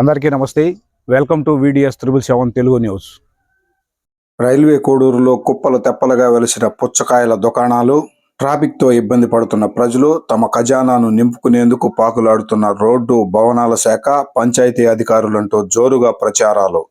అందరికీ నమస్తే. Welcome to VDS triple seven Telugu news railway కోడూరులో కుప్పలు తెప్పలుగా వెలిసిన పుచ్చకాయల దుకాణాలు ట్రాఫిక్తో ఇబ్బంది పడుతున్న ప్రజలు తమ ఖజానాను నింపుకునేందుకు పాకులాడుతున్న రోడ్డు భవనాల శాఖ పంచాయతీ అధికారులంటూ జోరుగా ప్రచారాలు.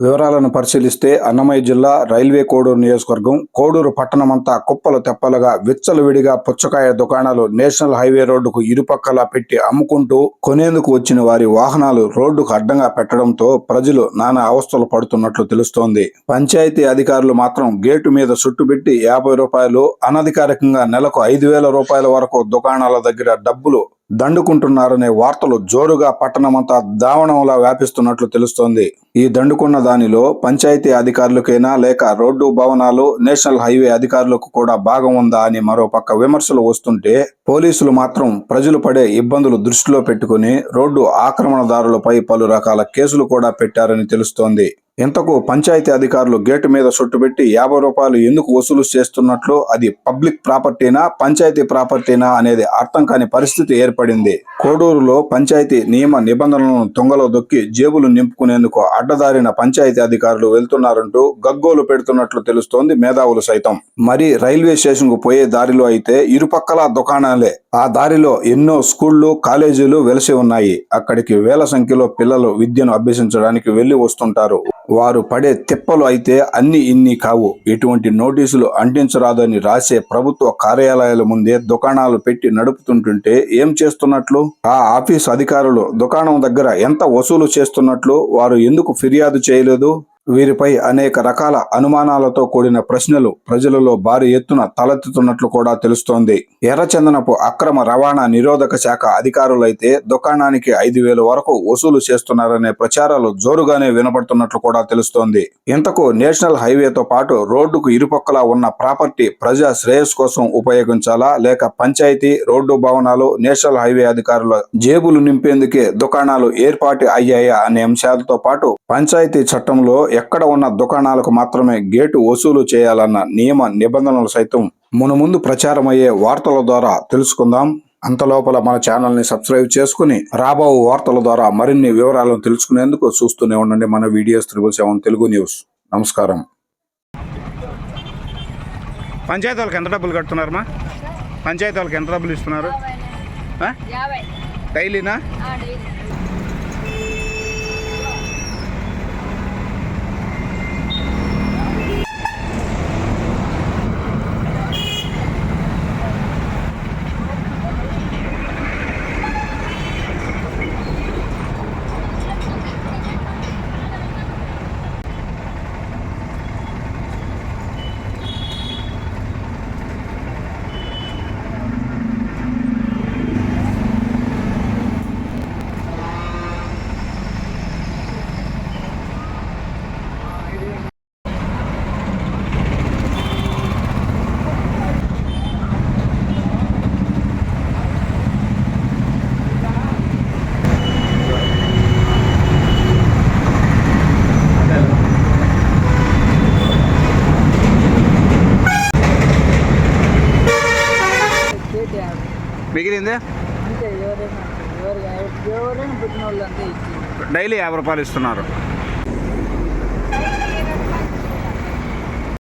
వివరాలను పరిశీలిస్తే అన్నమయ్య జిల్లా రైల్వే కోడూరు నియోజకవర్గం కోడూరు పట్టణమంతా కుప్పలు తెప్పలుగా విచ్చలవిడిగా పుచ్చకాయ దుకాణాలు నేషనల్ హైవే రోడ్డుకు ఇరుపక్కలా పెట్టి అమ్ముకుంటూ కొనేందుకు వచ్చిన వారి వాహనాలు రోడ్డుకు అడ్డంగా పెట్టడంతో ప్రజలు నానా అవస్థలు పడుతున్నట్లు తెలుస్తోంది. పంచాయతీ అధికారులు మాత్రం గేటు మీద చుట్టుపెట్టి యాభై రూపాయలు అనధికారికంగా నెలకు ఐదు వేల రూపాయల వరకు దుకాణాల దగ్గర డబ్బులు దండుకుంటున్నారనే వార్తలు జోరుగా పట్టణమంతా దావణంలా వ్యాపిస్తున్నట్లు తెలుస్తోంది. ఈ దండుకున్న దానిలో పంచాయతీ అధికారులకైనా లేక రోడ్డు భవనాలు నేషనల్ హైవే అధికారులకు కూడా భాగం ఉందా అని మరో పక్క విమర్శలు వస్తుంటే పోలీసులు మాత్రం ప్రజలు పడే ఇబ్బందులు దృష్టిలో పెట్టుకుని రోడ్డు ఆక్రమణదారులపై పలు రకాల కేసులు కూడా పెట్టారని తెలుస్తోంది. ఇంతకు పంచాయతీ అధికారులు గేటు మీద చుట్టుపెట్టి యాభై రూపాయలు ఎందుకు వసూలు చేస్తున్నట్లు అది పబ్లిక్ ప్రాపర్టీనా పంచాయతీ ప్రాపర్టీనా అనేది అర్థం కాని పరిస్థితి ఏర్పడింది. కోడూరులో పంచాయతీ నియమ నిబంధనలను తొంగలో దొక్కి జేబులు నింపుకునేందుకు అడ్డదారిన పంచాయతీ అధికారులు వెళ్తున్నారంటూ గగ్గోలు పెడుతున్నట్లు తెలుస్తోంది మేధావులు సైతం. మరి రైల్వే స్టేషన్కు పోయే దారిలో అయితే ఇరుపక్కల దుకాణాలే. ఆ దారిలో ఎన్నో స్కూళ్ళు కాలేజీలు వెలసి ఉన్నాయి. అక్కడికి వేల సంఖ్యలో పిల్లలు విద్యను అభ్యసించడానికి వెళ్ళి వస్తుంటారు. వారు పడే తిప్పలు అయితే అన్ని ఇన్ని కావు. ఇటువంటి నోటీసులు అంటించరాదని రాసే ప్రభుత్వ కార్యాలయాల ముందే దుకాణాలు పెట్టి నడుపుతుంటుంటే ఏం చేస్తున్నట్లు? ఆ ఆఫీస్ అధికారులు దుకాణం దగ్గర ఎంత వసూలు చేస్తున్నట్లు వారు ఎందుకు ఫిర్యాదు చేయలేదు? వీరిపై అనేక రకాల అనుమానాలతో కూడిన ప్రశ్నలు ప్రజలలో భారీ ఎత్తున తలెత్తుతున్నట్లు కూడా తెలుస్తోంది. ఎర్రచందనపు అక్రమ రవాణా నిరోధక శాఖ అధికారులైతే దుకాణానికి ఐదు వేల వరకు వసూలు చేస్తున్నారనే ప్రచారాలు జోరుగానే వినపడుతున్నట్లు కూడా తెలుస్తోంది. ఇంతకు నేషనల్ హైవేతో పాటు రోడ్డుకు ఇరుపక్కలా ఉన్న ప్రాపర్టీ ప్రజా శ్రేయస్ కోసం ఉపయోగించాలా? లేక పంచాయతీ రోడ్డు భవనాలు నేషనల్ హైవే అధికారుల జేబులు నింపేందుకే దుకాణాలు ఏర్పాటు అయ్యాయా? అనే అంశాలతో పాటు పంచాయతీ చట్టంలో ఎక్కడ ఉన్న దుకాణాలకు మాత్రమే గేటు వసూలు చేయాలన్న నియమ నిబంధనలు సైతం మునుముందు ప్రచారమయ్యే వార్తల ద్వారా తెలుసుకుందాం. అంతలోపల మన ఛానల్ని సబ్స్క్రైబ్ చేసుకుని రాబో వార్తల ద్వారా మరిన్ని వివరాలను తెలుసుకునేందుకు చూస్తూనే ఉండండి మన videos triple seven Telugu news. నమస్కారం. పంచాయతీ వాళ్ళకి ఎంత డబ్బులు కడుతున్నారమ్మా? పంచాయతీ వాళ్ళకి ఎంత డబ్బులు ఇస్తున్నారు? డైలీనా? ఇచ్చి డైలీ యాభై రూపాయలు ఇస్తున్నారు.